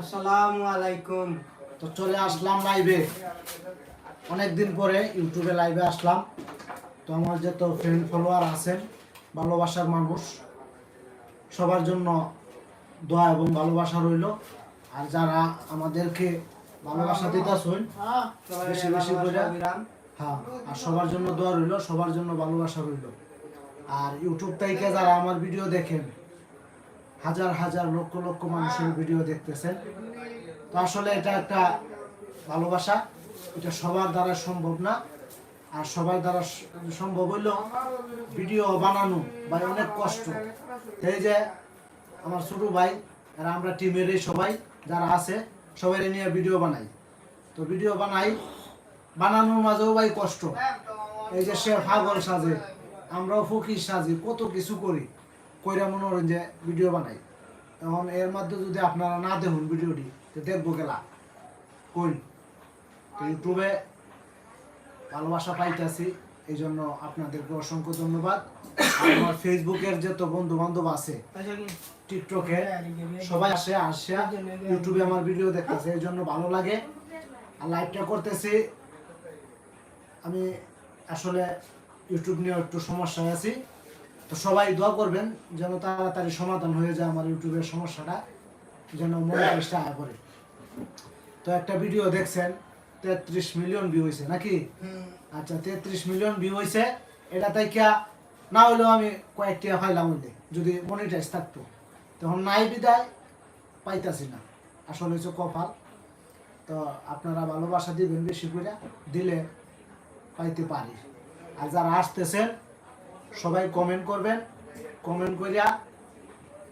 আসসালামু আলাইকুম। তো চলে আসলাম লাইভে অনেকদিন পরে ইউটিউবে লাইভে আসলাম। তো আমার যত ফ্রেন্ড ফলোয়ার আছেন, ভালোবাসার মানুষ, সবার জন্য দোয়া এবং ভালোবাসা রইল। আর যারা আমাদেরকে ভালোবাসা দিতেছেন, বেশি বেশি করে। হ্যাঁ আর সবার জন্য দোয়া রইল, সবার জন্য ভালোবাসা রইল। আর ইউটিউব থেকে যারা আমার ভিডিও দেখেন হাজার হাজার লক্ষ লক্ষ মানুষের ভিডিও দেখতেছেন। তো আসলে এটা একটা ভালোবাসা। এটা সবার দ্বারা সম্ভব না। আর সবার দ্বারা সম্ভব হইল ভিডিও বানানো বা অনেক কষ্ট। এই যে আমার ছোট ভাই আর আমরা টিমের সবাই যারা আছে সবাই নিয়ে ভিডিও বানাই। তো ভিডিও বানাই বানানোর মাঝেও ভাই কষ্ট। এই যে সে ফাগল সাজে আমরাও ফকির সাজি কত কিছু করি। কইরা মনে করেন যে ভিডিও বানাই। এখন এর মাধ্যমে যদি আপনারা না দেখুন ভিডিওটি, তো দেখব গেলা তো ইউটিউবে ভালোবাসা পাইতেছি এই জন্য আপনাদেরকে অসংখ্য ধন্যবাদ। আমার ফেসবুকের যত বন্ধু বান্ধব আছে, টিকটকে সবাই আসে আসে ইউটিউবে আমার ভিডিও দেখতেছে এই জন্য ভালো লাগে। আর লাইভটা করতেছি। আমি আসলে ইউটিউব নিয়ে একটু সমস্যায় আছি। তো সবাই দোয়া করবেন যেন তাড়াতাড়ি সমাধান হয়ে যায় আমার ইউটিউবের সমস্যাটা যেন মনে চেষ্টা করে তো একটা ভিডিও দেখছেন তেত্রিশ মিলিয়ন ভিউ হয়েছে নাকি? আচ্ছা তেত্রিশ মিলিয়ন ভিউ হয়েছে এটা তাই কিয়া না হলেও আমি কয়েকটি পাইলাম হইলে যদি মনিটাইজ থাকতো। তখন নাই বিদায় পাইতাছি না। আসলে হচ্ছে কপাল। তো আপনারা ভালোবাসা দিবেন বেশি করে দিলে পাইতে পারি। আর যারা আসতেছেন সবাই কমেন্ট করবেন কমেন্ট করিয়া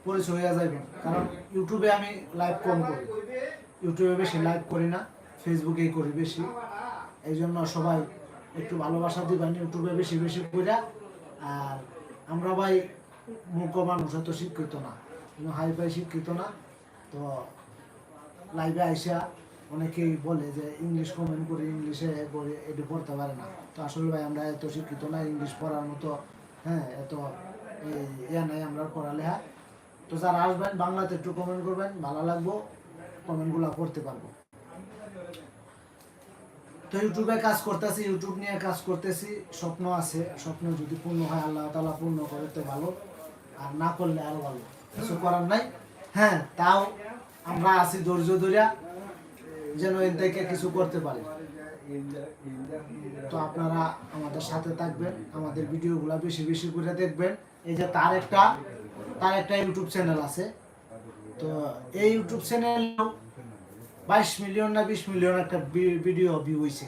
পরিচয় হয়ে যাবেন কারণ ইউটিউবে আমি লাইভ কম করি। ইউটিউবে বেশি লাইভ করি না ফেসবুকেই করি বেশি। এই জন্য সবাই একটু ভালোবাসা দিবেন ইউটিউবে বেশি বেশি করিয়া আর আমরা ভাই মূর্খ মানুষ, এত শিক্ষিত না। হাই ফাই শিক্ষিত না। তো লাইভে আইসা অনেকেই বলে যে ইংলিশ কমেন্ট করে ইংলিশে করে, এটি পড়তে পারে না। তো আসলে ভাই, আমরা এত শিক্ষিত না ইংলিশ পড়ার মতো হ্যাঁ এত ইয়ে নাই আমরা পড়ালেখা। তো যারা আসবেন বাংলাতে একটু কমেন্ট করবেন, ভালো লাগবো কমেন্টগুলো করতে পারব। তো ইউটিউবে কাজ করতেছি ইউটিউব নিয়ে কাজ করতেছি, স্বপ্ন আছে, স্বপ্ন যদি পূর্ণ হয়, আল্লাহ তালা পূর্ণ করে, তো ভালো। আর না করলে আরও ভালো। কিছু করার নাই। হ্যাঁ তাও আমরা আছি ধৈর্য ধরিয়া, যেন এর থেকে কিছু করতে পারি। তো আপনারা আমাদের সাথে থাকবেন, আমাদের ভিডিওগুলো বেশি বেশি করে দেখবেন। এই যে তার একটা তার একটা ইউটিউব চ্যানেল আছে। তো এই ইউটিউব চ্যানেল বাইশ মিলিয়ন না বিশ মিলিয়ন একটা ভিডিও ভিউ হয়েছে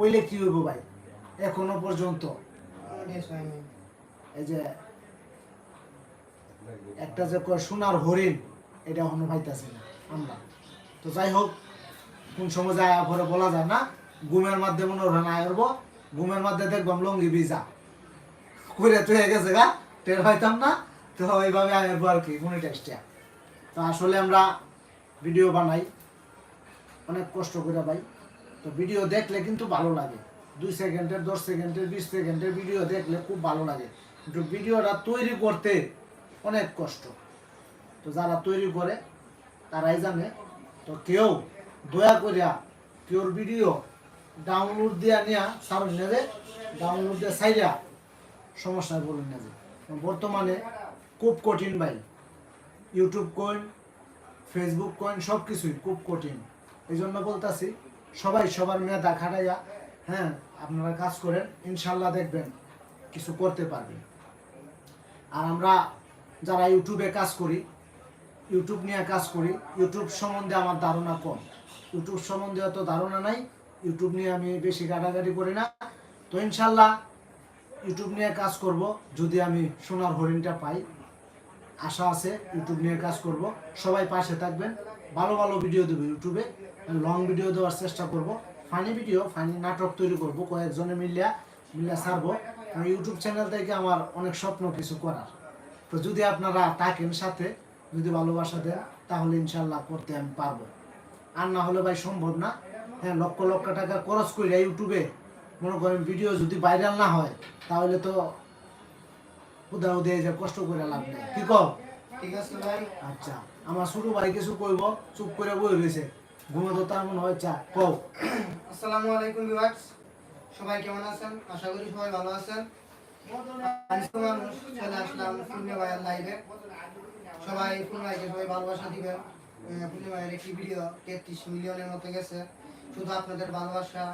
ওইলে কি হইব ভাই? এখনও পর্যন্ত। এই যে একটা যে সোনার হরিণ, এটা এখনও পাইতেছি না আমরা। তো যাই হোক, কোন সময় যায় পরে বলা যায় না। ঘুমের মাধ্যমে না আয়রব ঘুমের মধ্যে দেখবাম লঙ্গি ভিজা। করে তো হয়ে গেছে গা, টের পাইতাম না, তো এইভাবে আয়রবো আর কি মনিটাইজটা তো আসলে আমরা ভিডিও বানাই, অনেক কষ্ট করে ভাই তো ভিডিও দেখলে কিন্তু ভালো লাগে। দুই সেকেন্ডের, দশ সেকেন্ডের, বিশ সেকেন্ডের ভিডিও দেখলে খুব ভালো লাগে। কিন্তু ভিডিওটা তৈরি করতে অনেক কষ্ট। তো যারা তৈরি করে, তারাই জানে। তো কেউ দয়া করিয়া কেউর ভিডিও ডাউনলোড দিয়া নিয়া সারণ নেবে ডাউনলোড দিয়ে সাইরা সমস্যায় বলে নেবে বর্তমানে খুব কঠিন ভাই। ইউটিউব কইন ফেসবুক কয়েন সব কিছুই খুব কঠিন। এই জন্য বলতেছি, সবাই সবার মেধা খাটাইয়া হ্যাঁ আপনারা কাজ করেন, ইনশাল্লাহ দেখবেন কিছু করতে পারবেন। আর আমরা যারা ইউটিউবে কাজ করি ইউটিউব নিয়ে কাজ করি ইউটিউব সম্বন্ধে আমার ধারণা কম। ইউটিউব সম্বন্ধে অত ধারণা নাই ইউটিউব নিয়ে আমি বেশি ঘাটাঘাটি করি না। তো ইনশাল্লাহ ইউটিউব নিয়ে কাজ করব, যদি আমি সোনার হরিণটা পাই। আশা আছে ইউটিউব নিয়ে কাজ করব। সবাই পাশে থাকবেন। ভালো ভালো ভিডিও দেবো ইউটিউবে। লং ভিডিও দেওয়ার চেষ্টা করব। ফানি ভিডিও, ফানি নাটক তৈরি করব, কয়েকজনে মিলিয়া মিলিয়া ছাড়বো। কারণ ইউটিউব চ্যানেল থেকে আমার অনেক স্বপ্ন কিছু করার। তো যদি আপনারা থাকেন সাথে, যদি ভালোবাসা দেন, তাহলে ইনশাল্লাহ করতে আমি পারব। আর না হলে ভাই সম্ভব না। হ্যাঁ লক্ষ লক্ষ টাকা খরচ করি ইউটিউবে মনে করেন ভিডিও যদি ভাইরাল না হয় তাহলে তো উদাহ দিয়ে যে কষ্ট করে লাভ নেই। কি কর ঠিক আছে ভাই। আচ্ছা আমার ছোট ভাই কিছু কইব চুপ করে বই রয়েছে ঘুমে তো তার মনে হয় চা কও। আসসালামু আলাইকুম ভিউয়ার্স সবাই কেমন আছেন? আশা করি সবাই ভালো আছেন। চলে আসলাম পূর্ণিমা ভাইয়ের লাইভে সবাই পূর্ণিমা ভাইকে সবাই ভালোবাসা দিবেন। আহ, ভাইয়ের একটি ভিডিও তেত্রিশ মিলিয়নের মতো গেছে। শুধু আপনাদের ভালোবাসা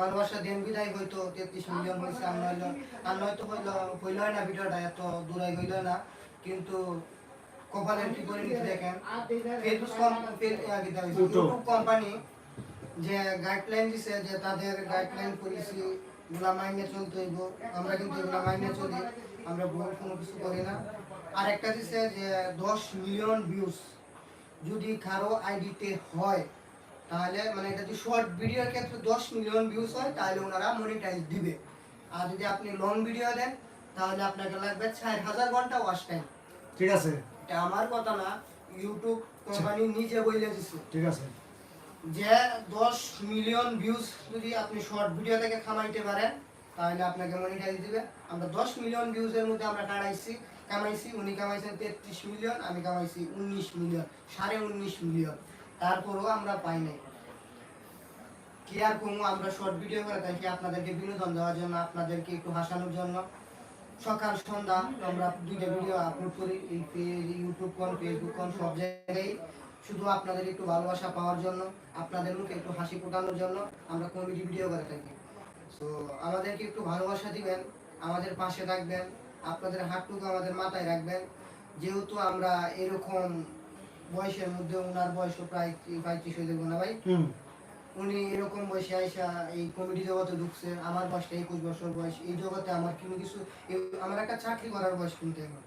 ভালোবাসা দিন বিদায় হয়তো তেত্রিশ মিলিয়ন হয়েছে আর নইলে আর নয়তো হইল হইল না ভিডিওটা এত দূরাই হইল না। কিন্তু কপালের কি করে নিতে দেখেন ফেসবুক কোম্পানি যে গাইডলাইন দিছে যে তাদের গাইডলাইন পলিসি গুলা মাইনে চলতে হইব আমরা কিন্তু এগুলা মাইনে চলি আমরা ভুল কোনো কিছু করি না। আর একটা দিছে যে দশ মিলিয়ন ভিউজ যদি কারও আইডিতে হয় তাহলে মানে এটা যদি শর্ট ভিডিওর ক্ষেত্রে দশ মিলিয়ন ভিউজ হয় তাহলে ওনারা মনিটাইজ দিবে। আর যদি আপনি লং ভিডিও দেন তাহলে আপনাকে লাগবে চার হাজার ঘণ্টা ওয়াচ টাইম ঠিক আছে। এটা আমার কথা না ইউটিউব কোম্পানি নিজে বলে দিছে। ঠিক আছে। যে দশ মিলিয়ন ভিউজ যদি আপনি শর্ট ভিডিও থেকে খামাইতে পারেন তাহলে আপনাকে মনিটাইজ দিবে। আমরা দশ মিলিয়ন ভিউজের মধ্যে আমরা কামাইছি কামাইছি উনি কামাইছেন তেত্রিশ মিলিয়ন আমি কামাইছি উনিশ মিলিয়ন সাড়ে উনিশ মিলিয়ন তারপরেও আমরা পাই নাই। কি আর কমু আমরা শর্ট ভিডিও করে থাকি। আপনাদেরকে বিনোদন দেওয়ার জন্য, আপনাদেরকে একটু হাসানোর জন্য। সকাল, সন্ধ্যা আমরা দুইটা ভিডিও আপলোড করি। এই ইউটিউব কোন ফেসবুক কোন, সব জায়গায়। শুধু আপনাদের একটু ভালোবাসা পাওয়ার জন্য, আপনাদের মুখে একটু হাসি ফোটানোর জন্য আমরা কমেডি ভিডিও করে থাকি। তো আমাদেরকে একটু ভালোবাসা দিবেন, আমাদের পাশে থাকবেন। আপনাদের হাতটুকু আমাদের মাথায় রাখবেন। যেহেতু আমরা এরকম বয়সের মধ্যে ওনার বয়স প্রায় পঁয়ত্রিশ হয়ে যাবে না ভাই? উনি এরকম বয়সে আইসা এই কমেডি জগতে ঢুকছে আমার বয়সটা একুশ বছর বয়স এই জগতে আমার কোনো কিছু আমার একটা চাকরি করার বয়স কিন্তু এখন।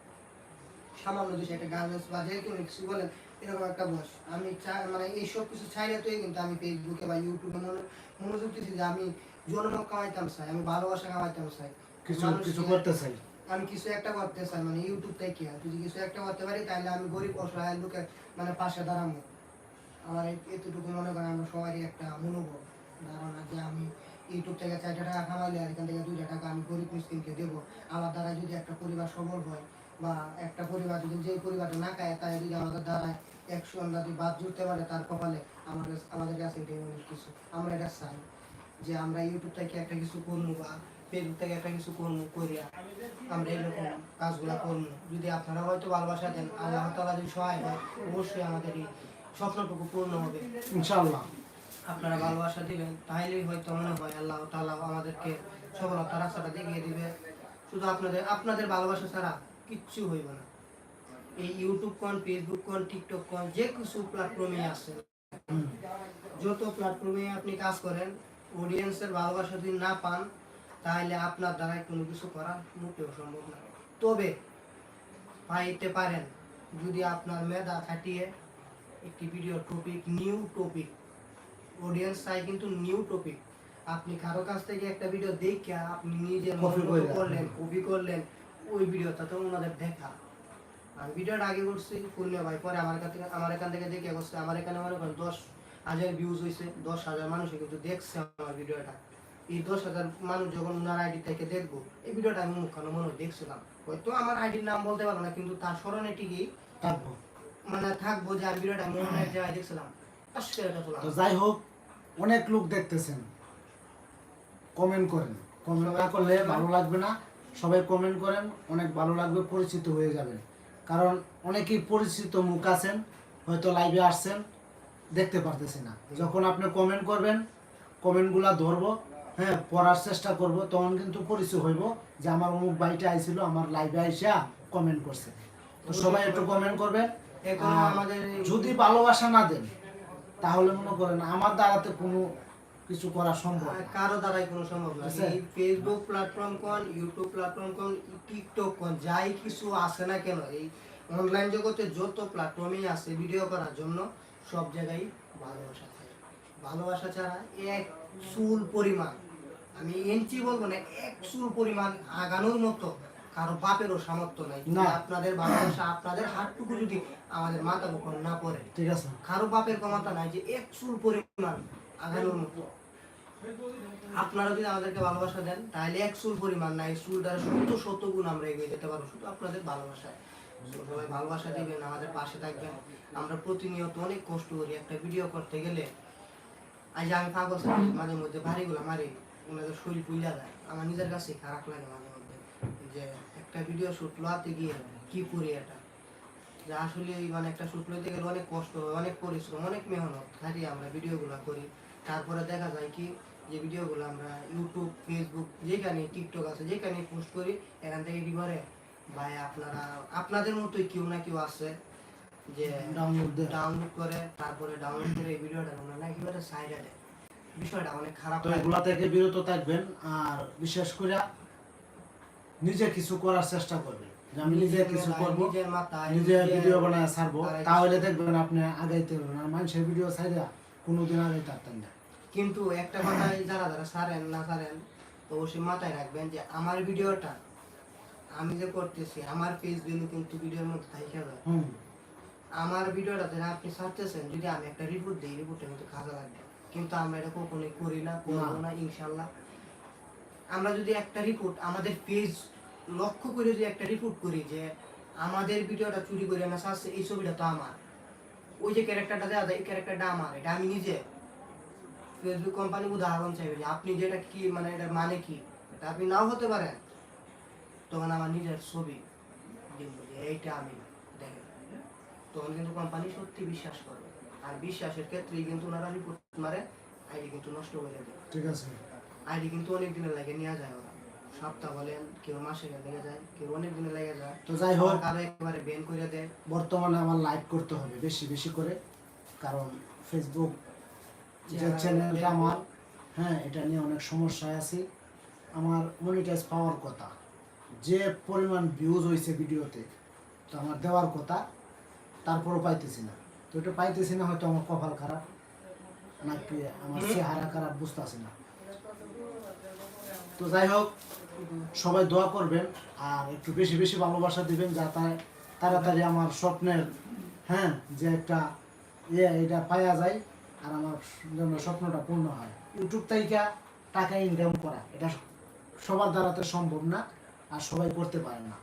সামান্য দেশে একটা গার্মেন্টস বা যে কোনো কিছু বলেন এরকম একটা বয়স। আমি মানে এইসব কিছু চাইলে তোই কিন্তু আমি ফেসবুকে বা ইউটিউবে মনো- মনোযোগ দিচ্ছি যে আমি জন্ম কামাইতাম চাই আমি ভালোবাসা কামাইতাম চাই। কিছু কিছু করতে চাই। আমি কিছু একটা করতে চাই মানে ইউটিউব থেকে। যদি কিছু একটা করতে পারি তাহলে আমি গরিব অসহায় লোকের মানে পাশে দাঁড়ানো। আমার এতটুকু মনে করেন আমরা সবারই একটা মনোবল ধারণা যে আমি ইউটিউব থেকে চারটা টাকা কামাইলে আর এখান থেকে দুইটা টাকা আমি গরিব মিসকিনকে দেবো। আমার দ্বারা যদি একটা পরিবার সবল হয় বা একটা পরিবার যদি যে পরিবারটা না খায়, তাই যদি আমাদের দ্বারা একশো আমরা যদি বাদ জুড়তে পারে, তার কপালে আমাদের আমাদের কাছে এটাই অনেক কিছু। আমরা এটা চাই যে আমরা ইউটিউব থেকে একটা কিছু করব বা ফেসবুক থেকে একটা কিছু করব করিয়া আমরা এরকম কাজগুলো করব যদি আপনারা হয়তো ভালোবাসা দেন আল্লাহ তালা যদি সহায় হয় অবশ্যই আমাদের এই স্বপ্নটুকু পূর্ণ হবে। ইনশাআল্লাহ। আপনারা ভালোবাসা দিবেন তাহলেই হয়তো মনে হয় আল্লাহ তাআলা আমাদেরকে সফলতার রাস্তাটা দেখিয়ে দিবে। শুধু আপনাদের আপনাদের ভালোবাসা ছাড়া কিচ্ছু হইবে না। এই ইউটিউব কন ফেসবুক কন টিকটক কন যে কিছু প্ল্যাটফর্মে আছে যত প্ল্যাটফর্মে আপনি কাজ করেন অডিয়েন্সের ভালোবাসা যদি না পান তাহলে আপনার দ্বারা কোনো কিছু করা মোটেও সম্ভব না। তবে পাইতে পারেন যদি আপনার মেধা খাটিয়ে একটি video topic new topic audience চাই কিন্তু নিউ টপিক আপনি কারও কাছ থেকে একটা ভিডিও দেখে আপনি দেন। করলেন কপি করলেন ওই ভিডিওটা তো ওনাদের দেখা। আমি ভিডিওটা আগে করছি পূর্ণিমা ভাই পরে আমার কাছ থেকে আমার এখান থেকে দেখে করছে। আমার এখানে মনে করেন দশ হাজার ভিউজ হয়েছে দশ হাজার মানুষই কিন্তু দেখছে আমার ভিডিওটা এই দশ হাজার মানুষ যখন ওনার আইডি থেকে দেখব, এই ভিডিওটা আমি মুখখানো মনে দেখছিলাম। হয়তো আমার আইডির নাম বলতে পারব না, কিন্তু তার স্মরণে ঠিকই থাকব। মানে থাকব যে আমি ভিডিওটা মনে হয় যে দেখছিলাম। যাই হোক, অনেক লোক দেখতেছেন। কমেন্ট করেন। কমেন্ট না করলে ভালো লাগবে না। সবাই কমেন্ট করেন, অনেক ভালো লাগবে, পরিচিত হয়ে যাবেন। কারণ অনেকেই পরিচিত মুখ আছেন, হয়তো লাইভে আসছেন, দেখতে পারতেছি না। যখন আপনি কমেন্ট করবেন কমেন্টগুলা ধরবো। হ্যাঁ পড়ার চেষ্টা করব। তখন কিন্তু পরিচয় হইব যে আমার অমুক বাড়িতে আইছিল আমার লাইভে আইসা কমেন্ট করছে। তো সবাই একটু কমেন্ট করবেন। এখন আমাদের যদি ভালোবাসা না দেন তাহলে মনে করেন আমার দ্বারাতে কোনো কিছু করা সম্ভব। কারও দ্বারাই কোনো সম্ভব না। ফেসবুক প্ল্যাটফর্ম কোন ইউটিউব প্ল্যাটফর্ম কোন টিকটক কোন যাই কিছু আছে না কেন এই অনলাইন জগতে যত প্ল্যাটফর্মই আছে ভিডিও করার জন্য সব জায়গায় ভালোবাসা ভালোবাসা ছাড়া এক চুল পরিমাণ আমি এনচি বলব না এক চুল পরিমাণ আগানোর মতো কারও বাপেরও সামর্থ্য নাই। না। আপনাদের ভালোবাসা আপনাদের হাতটুকু যদি আমাদের মাথার উপর না পড়ে ঠিক আছে। কারও বাপের ক্ষমতা নাই যে এক চুল পরিমাণ আগানোর মতো। আপনারা যদি আমাদেরকে ভালোবাসা দেন তাহলে এক চুল পরিমাণ নাই চুল দ্বারা সত্য সত্য গুণ আমরা এগিয়ে যেতে পারব শুধু আপনাদের ভালোবাসায়। সবাই ভালোবাসা দিবেন আমাদের পাশে থাকবেন। আমরা প্রতিনিয়ত অনেক কষ্ট করি একটা ভিডিও করতে গেলে। আজ আমি পাগল মাঝে মধ্যে ভারীগুলো মারি। ওনাদের শরীর পুইলা যায়। আমার নিজের কাছে খারাপ লাগে মাঝে মধ্যে যে একটা ভিডিও শুট লোয়াতে গিয়ে কি করি এটা? যে আসলে মানে একটা শুট লইতে গেলে অনেক কষ্ট হয় অনেক পরিশ্রম অনেক মেহনত খালি আমরা ভিডিওগুলো করি। তারপরে দেখা যায় কি যে ভিডিওগুলো আমরা ইউটিউব ফেসবুক যেখানে টিকটক আছে যেখানে পোস্ট করি এখান থেকে কি করে? ভাই আপনারা আপনাদের মতোই কেউ না কেউ আছে যে ডাউনলোড ডাউনলোড করে তারপরে ডাউনলোড করে এই ভিডিওটা ওনারা একেবারে সাইডে দেয়। বিষয়টা অনেক খারাপ তো এগুলা থেকে বিরত থাকবেন আর বিশেষ করে নিজে কিছু করার চেষ্টা করবেন। আমি নিজে কিছু করব নিজে ভিডিও বানায় ছাড়বো তাহলে দেখবেন আপনি আগাইতে পারবেন আর মানুষের ভিডিও ছাড়া কোনোদিন আগাইতে পারতেন না। কিন্তু একটা কথাই যারা যারা সারেন না সারেন তো অবশ্যই মাথায় রাখবেন যে আমার ভিডিওটা আমি যে করতেছি আমার ফেস ভ্যালু কিন্তু ভিডিওর মধ্যে যায়। আমার ভিডিওটা যারা আপনি ছাড়তেছেন যদি আমি একটা রিপোর্ট দিই রিপোর্টের মধ্যে কাজে লাগবে। কিন্তু আমরা এটা কখনোই করি না করব না ইনশাল্লাহ। আমরা যদি একটা রিপোর্ট আমাদের পেজ লক্ষ্য করে যদি একটা রিপোর্ট করি যে আমাদের ভিডিওটা চুরি করে না ছাড়ছে এই ছবিটা তো আমার। ওই যে ক্যারেক্টারটা দেওয়া যায় এই ক্যারেক্টারটা আমার এটা আমি নিজে। ফেসবুক কোম্পানি উদাহরণ চাইবে যে আপনি যেটা কি মানে এটার মানে কি? এটা আপনি নাও হতে পারেন। তখন আমার নিজের ছবি এইটা আমি দেখেন তখন কিন্তু কোম্পানি সত্যি বিশ্বাস করবে। আর বিশ্বাসের ক্ষেত্রেই কিন্তু ওনারা রিপোর্ট মারে আইডি কিন্তু নষ্ট করে ঠিক আছে। আইডি কিন্তু অনেক দিনের লাগে নিয়ে যায় ওরা। সপ্তাহ বলেন কেউ মাসে লেগে যায় কেউ অনেক দিনে লেগে যায়। তো যাই হোক। কারও একেবারে বেন করে দেয় বর্তমানে আমার লাইক করতে হবে বেশি বেশি করে। কারণ ফেসবুক যে চ্যানেলটা আমার হ্যাঁ এটা নিয়ে অনেক সমস্যায় আছি। আমার মনিটাইজ পাওয়ার কথা যে পরিমাণ ভিউজ হয়েছে ভিডিওতে তো আমার দেওয়ার কথা তারপরও পাইতেছি না। তো এটা পাইতেছি না হয়তো আমার কপাল খারাপ। তো যাই হোক, সবাই দোয়া করবেন আর একটু বেশি বেশি ভালোবাসা দিবেন যাতে তাড়াতাড়ি আমার স্বপ্নের হ্যাঁ যে একটা ইয়ে এটা পাওয়া যায় আর আমার যেন স্বপ্নটা পূর্ণ হয়। ইউটিউব থেকে টাকা ইনকাম করা, এটা সবার দ্বারাতে সম্ভব না আর সবাই করতে পারে না।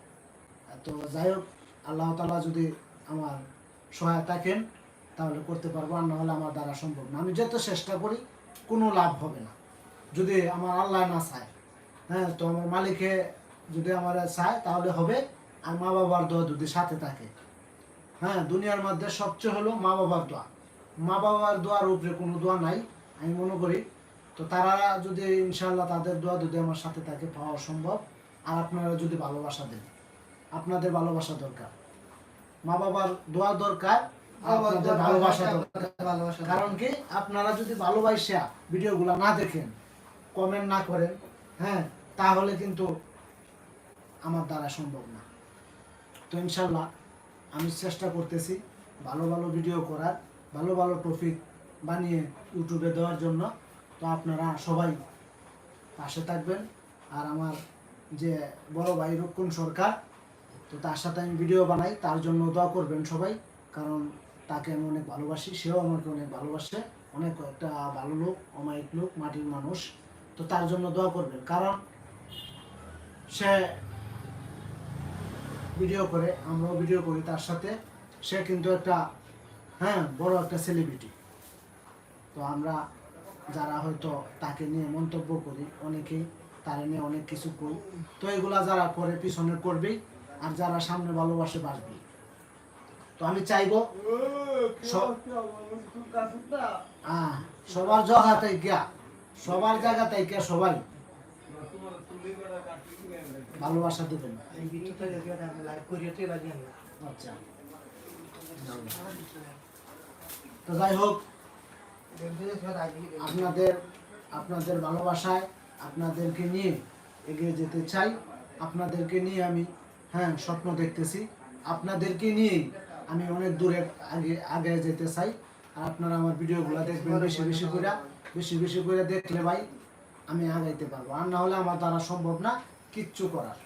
তো যাই হোক, আল্লাহ তালা যদি আমার সহায় থাকেন তাহলে করতে পারব, আর নাহলে আমার দ্বারা সম্ভব না। আমি যত চেষ্টা করি, কোনো লাভ হবে না। যদি আমার আল্লাহ না চায় হ্যাঁ তো আমার মালিকে যদি আমার চায়, তাহলে হবে, আর মা বাবার দোয়া যদি সাথে থাকে। হ্যাঁ দুনিয়ার মধ্যে সবচেয়ে হলো মা বাবার দোয়া। মা বাবার দোয়ার উপরে কোনো দোয়া নাই, আমি মনে করি। তো তারা যদি ইনশাল্লাহ তাদের দোয়া যদি আমার সাথে থাকে, পাওয়া সম্ভব। আর আপনারা যদি ভালোবাসা দেন, আপনাদের ভালোবাসা দরকার। মা বাবার দোয়া দরকার আপনাদের ভালোবাসা ভালোবাসা কারণ কি? আপনারা যদি ভালোবাসা ভিডিওগুলো না দেখেন কমেন্ট না করেন হ্যাঁ তাহলে কিন্তু আমার দ্বারা সম্ভব না। তো ইনশাল্লাহ আমি চেষ্টা করতেছি ভালো ভালো ভিডিও করার ভালো ভালো টপিক বানিয়ে ইউটিউবে দেওয়ার জন্য। তো আপনারা সবাই পাশে থাকবেন। আর আমার যে বড় ভাই রক্ষণ সরকার তো তার সাথে আমি ভিডিও বানাই তার জন্য দোয়া করবেন সবাই। কারণ তাকে আমি অনেক ভালোবাসি, সেও আমাকে অনেক ভালোবাসে, অনেক একটা ভালো লোক, অমায়িক লোক, মাটির মানুষ। তো তার জন্য দোয়া করবেন, কারণ সে ভিডিও করে, আমরাও ভিডিও করি তার সাথে। সে কিন্তু একটা হ্যাঁ বড় একটা সেলিব্রিটি তো আমরা যারা হয়তো তাকে নিয়ে মন্তব্য করি, অনেকেই তারা নিয়ে অনেক কিছু করি তো এগুলা যারা করে, পিছনে করবেই, আর যারা সামনে ভালোবাসে, বাসবেই। তো আমি চাইব আহ, সবার জায়গা থেকে সবার জায়গা থেকে সবাই ভালোবাসা দেবেন আচ্ছা। তো যাই হোক আপনাদের আপনাদের ভালোবাসায় আপনাদেরকে নিয়ে এগিয়ে যেতে চাই। আপনাদেরকে নিয়ে আমি হ্যাঁ স্বপ্ন দেখতেছি। আপনাদেরকে নিয়েই আমি অনেক দূরে আগে আগে যেতে চাই। আর আপনারা আমার ভিডিওগুলো দেখবেন বেশি বেশি করে। বেশি বেশি করে দেখলে ভাই আমি আগাইতে পারব। আর না হলে আমার দ্বারা সম্ভব না কিচ্ছু করার।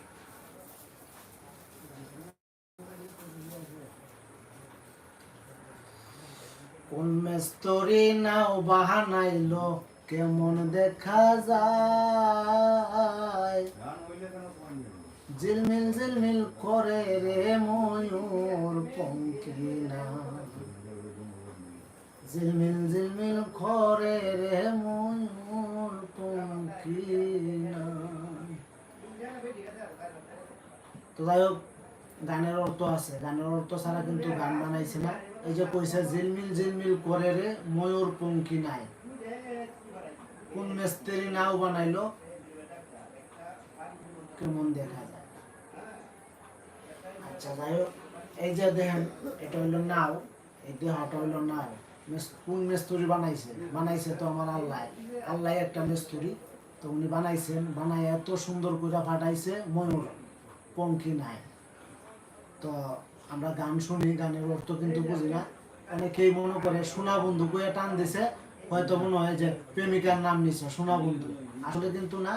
কোন নাও বাহানাইলো, কেমন দেখা যায়? ঝিলমিল ঝিলমিল করে রে ময়ূর পঙ্কি নাই ঝিলমিল ঝিলমিল করে রে ময়ূর পঙ্কি নাই তো যাই হোক, গানের অর্থ আছে। গানের অর্থ ছাড়া কিন্তু গান বানাইছে না। এই যে কইছে, ঝিলমিল ঝিলমিল করে রে ময়ূর পঙ্কি নাই কোন মিস্ত্রি নাও বানাইলো? কেমন দেখা যায়? আচ্ছা যাই হোক, এই যে দেখেন, এটা নাও নাও। কোন মিস্ত্রি বানাইছে? বানাইছে তো আমার আল্লাহ। আল্লাহ একটা তো উনি বানাইছেন বানাই এত সুন্দর করে ফাটাইছে, ময়ূর নাই। তো আমরা গান শুনি, গানের অর্থ কিন্তু বুঝি না। অনেকেই মনে করে, সোনা বন্ধু কয়ে টান দিছে, হয়তো মনে হয় যে প্রেমিকার নাম নিছে, সোনা বন্ধু। আসলে কিন্তু না,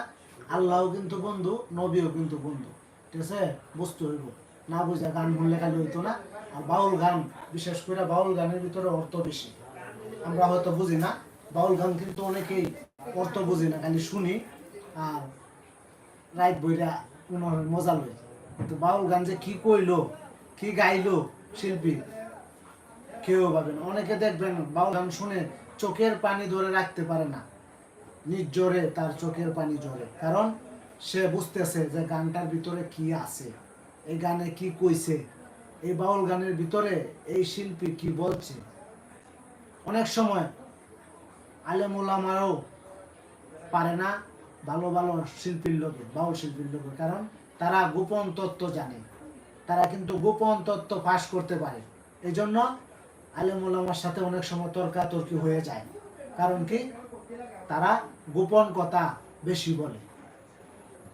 আল্লাহও কিন্তু বন্ধু, নবীও কিন্তু বন্ধু। ঠিক আছে? বুঝতে হইব। না বুঝে গান শুনলে খালি হইতো না। আর বাউল গান, বিশেষ করে বাউল গানের ভিতরে অর্থ বেশি। আমরা হয়তো বুঝি না, বাউল গান কিন্তু অনেকেই অর্থ বুঝি না, খালি শুনি আর রাইট বইরা মনে হয় মজা লই কিন্তু বাউল গান যে কি কইলো, কি গাইলো শিল্পী কেউ পাবেন অনেকে দেখবেন বাউল গান শুনে চোখের পানি ধরে রাখতে পারে না। জোরে তার চোখের পানি জোরে কারণ সে বুঝতেছে যে গানটার ভিতরে কি আছে। এই গানে কি কইছে? এই বাউল গানের ভিতরে এই শিল্পী কি বলছে? অনেক সময় আলেমুলামারও পারে না ভালো ভালো শিল্পীর লোকে, বাউল শিল্পীর লোকে, কারণ তারা গোপন তত্ত্ব জানে। তারা কিন্তু গোপন তত্ত্ব ফাঁস করতে পারে। এই জন্য আলেমুলামার সাথে অনেক সময় তর্কাতর্কি হয়ে যায়। কারণ কি? তারা গোপন কথা বেশি বলে।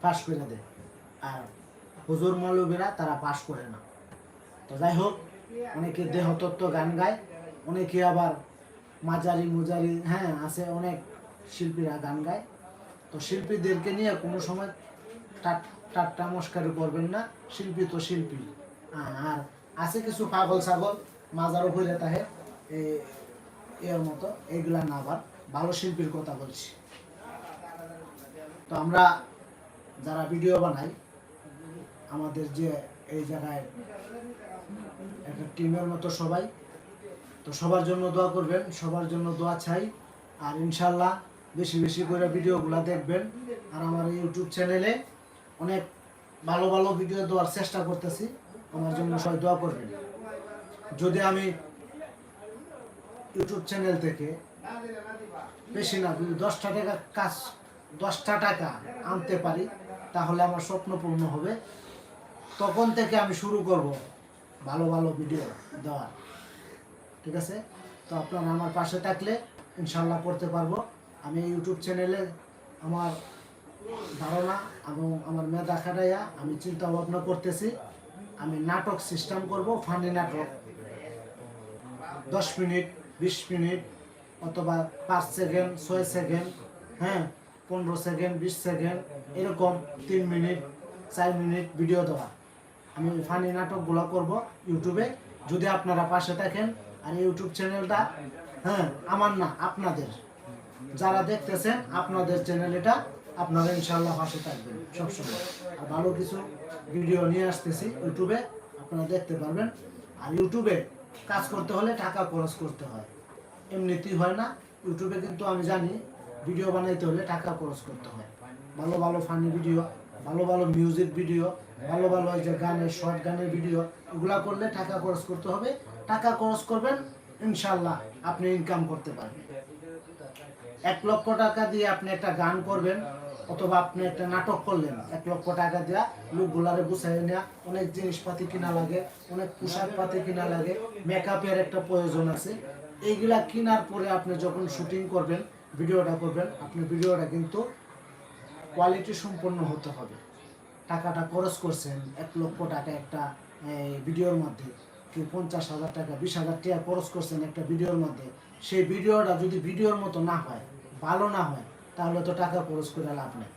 ফাঁস করে দেয়। আর হুজুর মৌলবীরা তারা পাশ করে না। তো যাই হোক, অনেকে দেহতত্ত্ব গান গায়, অনেকে আবার মাজারি মুজারি হ্যাঁ আছে অনেক শিল্পীরা গান গায়। তো শিল্পীদেরকে নিয়ে কোনো সময় টাট- ঠাট্টা মস্কারি করবেন না, শিল্পী তো শিল্পী। আর আছে কিছু পাগল ছাগল, মাজারও হইলে তাহে এর মতো এইগুলা না আবার। ভালো শিল্পীর কথা বলছি। তো আমরা যারা ভিডিও বানাই আমাদের যে এই জায়গায় একটা টিমের মতো সবাই। তো সবার জন্য দোয়া করবেন, সবার জন্য দোয়া চাই। আর ইনশাল্লাহ বেশি বেশি করে ভিডিওগুলো দেখবেন। আর আমার ইউটিউব চ্যানেলে অনেক ভালো ভালো ভিডিও দেওয়ার চেষ্টা করতেছি। আমার জন্য সবাই দোয়া করবেন। যদি আমি ইউটিউব চ্যানেল থেকে বেশি না, যদি দশটা টাকা কাজ, দশটা টাকা আনতে পারি, তাহলে আমার স্বপ্ন পূর্ণ হবে। তখন থেকে আমি শুরু করব ভালো ভালো ভিডিও দেওয়ার। ঠিক আছে? তো আপনারা আমার পাশে থাকলে ইনশাল্লাহ করতে পারব। আমি ইউটিউব চ্যানেলে আমার ধারণা এবং আমার মেধা খাটাইয়া আমি চিন্তা ভাবনা করতেছি। আমি নাটক সিস্টেম করব ফানি নাটক। দশ মিনিট, বিশ মিনিট অথবা পাঁচ সেকেন্ড ছয় সেকেন্ড হ্যাঁ পনেরো সেকেন্ড বিশ সেকেন্ড এরকম তিন মিনিট, চার মিনিট ভিডিও দেওয়া। আমি ফানি নাটকগুলো করব ইউটিউবে যদি আপনারা পাশে থাকেন, আর ইউটিউব চ্যানেলটা হ্যাঁ আমার না, আপনাদের। যারা দেখতেছেন, আপনাদের চ্যানেল এটা, আপনারা ইনশাল্লাহ পাশে থাকবেন সবসময়। আর ভালো কিছু ভিডিও নিয়ে আসতেছি ইউটিউবে আপনারা দেখতে পারবেন। আর ইউটিউবে কাজ করতে হলে টাকা খরচ করতে হয়। এমনিতেই হয় না ইউটিউবে কিন্তু আমি জানি ভিডিও বানাইতে হলে টাকা খরচ করতে হয়। ভালো ভালো ফানি ভিডিও ভালো ভালো মিউজিক ভিডিও ভালো ভালো যে গানের শর্ট গানের ভিডিও এগুলা করলে টাকা খরচ করতে হবে। টাকা খরচ করবেন ইনশাল্লাহ আপনি ইনকাম করতে পারবেন। এক লক্ষ টাকা দিয়ে আপনি একটা গান করবেন, অথবা আপনি একটা নাটক করলেন, এক লক্ষ টাকা দিয়া লোকগুলারে গুছাই নেওয়া অনেক জিনিসপাতি কিনা লাগে, অনেক পোশাক পাতি কিনা লাগে মেকআপের একটা প্রয়োজন আছে। এইগুলা কেনার পরে আপনি যখন শুটিং করবেন ভিডিওটা করবেন, আপনি ভিডিওটা কিন্তু কোয়ালিটি সম্পন্ন হতে হবে। টাকাটা খরচ করছেন এক লক্ষ টাকা একটা ভিডিওর মধ্যে। কি পঞ্চাশ হাজার টাকা, বিশ হাজার টাকা খরচ করছেন একটা ভিডিওর মধ্যে। সেই ভিডিওটা যদি ভিডিওর মতো না হয়, ভালো না হয়, তাহলে তো টাকা খরচ করে লাভ নেই।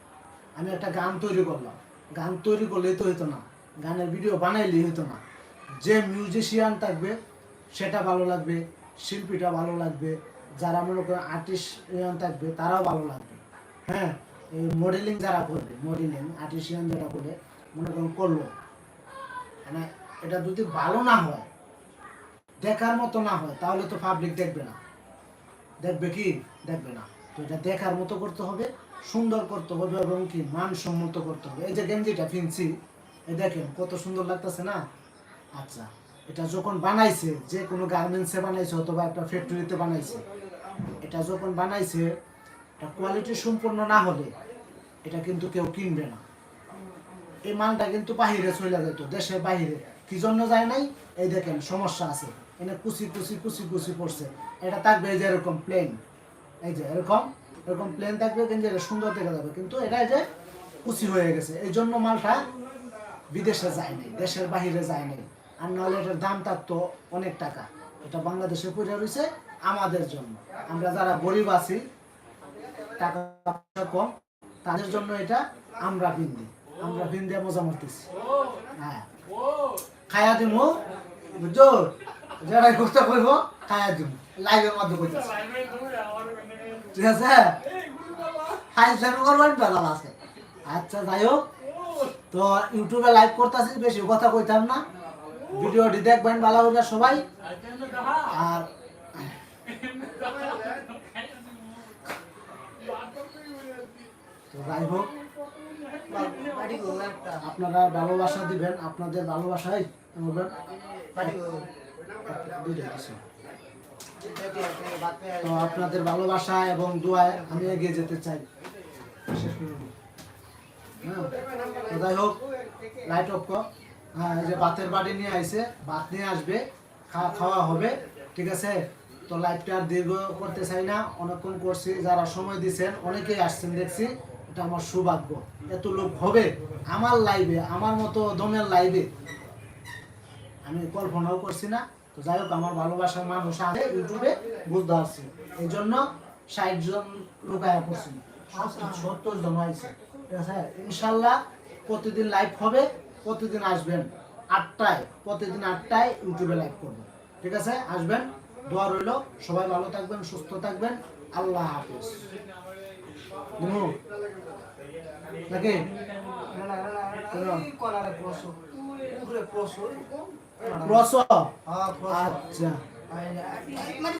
আমি একটা গান তৈরি করলাম। গান তৈরি করলেই তো হইতো না। গানের ভিডিও বানাইলেই হইতো না। যে মিউজিশিয়ান থাকবে, সেটা ভালো লাগবে, শিল্পীটা ভালো লাগবে, যারা মনে করেন আর্টিস্টিয়ান থাকবে, তারাও ভালো লাগবে। হ্যাঁ এই মডেলিং যারা করবে মডেলিং আর্টিস্টিয়ান যারা করবে মনে করেন করল মানে এটা যদি ভালো না হয়, দেখার মতো না হয়, তাহলে তো পাবলিক দেখবে না। দেখবে কি? দেখবে না। তো এটা দেখার মতো করতে হবে, সুন্দর করতে হবে এবং কি, মানসম্মত করতে হবে। এই যে গেঞ্জিটা ফিনছি এই দেখেন, কত সুন্দর লাগতেছে না? আচ্ছা এটা যখন বানাইছে, যে কোনো গার্মেন্টসে বানাইছে, অথবা একটা ফ্যাক্টরিতে বানাইছে, এটা যখন বানাইছে এটা কোয়ালিটি সম্পূর্ণ না হলে এটা কিন্তু কেউ কিনবে না। এই মালটা কিন্তু বাহিরে চলে যেত দেশের বাহিরে। কি জন্য যায় নাই? এই দেখেন, সমস্যা আছে। এনে কুচি কুচি কুচি কুচি পড়ছে। এটা থাকবে এই যে এরকম প্লেন এই যে এরকম এরকম প্লেন থাকবে, কিন্তু এটা সুন্দর দেখা যাবে। কিন্তু এটা এই যে কুচি হয়ে গেছে। এই জন্য মালটা বিদেশে যায় নাই, দেশের বাহিরে যায় নাই। আর নাহলে এটার দাম থাকতো অনেক টাকা। এটা বাংলাদেশে পড়ে রয়েছে আমাদের জন্য। আমরা যারা গরিব আছি টাকা কম তাদের জন্য এটা আমরা বিন্দি আমরা বিন্দিয়া মজা মারতেছি। হ্যাঁ। খায়া দিমু। বুঝছ যারা করতে কইব খায়া দিমু। লাইভের মধ্যে কইতাছি। ঠিক আছে? হাই সেভেন করবেন বেলা আছে। আচ্ছা যাই হোক। তো ইউটিউবে লাইভ করতেছি, বেশি কথা কইতাম না। ভিডিওটি দেখবেন, ভালো করে সবাই। আর হোক, আপনারা ভালোবাসা দিবেন, আপনাদের ভালোবাসাই তো আপনাদের ভালোবাসা এবং দোয়ায় আমি এগিয়ে যেতে চাই। হ্যাঁ যাই হোক লাইট অফ হ্যাঁ এই যে ভাতের বাড়ি নিয়ে আইছে, ভাত নিয়ে আসবে খাওয়া খাওয়া হবে, ঠিক আছে? তো লাইভটা আর দীর্ঘ করতে চাই না, অনেকক্ষণ করছি, যারা সময় দিছেন, অনেকেই আসছেন, দেখছি। এটা আমার সৌভাগ্য। এত লোক হবে আমার লাইভে আমার মতো দমের লাইভে আমি কল্পনাও করছি না। তো যাই হোক, আমার ভালোবাসার মানুষ আছে ইউটিউবে, বুঝতে পারছি। এই জন্য ষাট জন লোক আয়া করছি সত্তর জন হয়েছে। ইনশাল্লাহ প্রতিদিন লাইভ হবে, প্রতিদিন আসবেন আটটায়, প্রতিদিন আটটায় ইউটিউবে লাইভ করব। ঠিক আছে? আসবেন, দোয়া রইল। সবাই ভালো থাকবেন, সুস্থ থাকবেন। আল্লাহ হাফিজ। দিমু? নাকি প্রসো আচ্ছা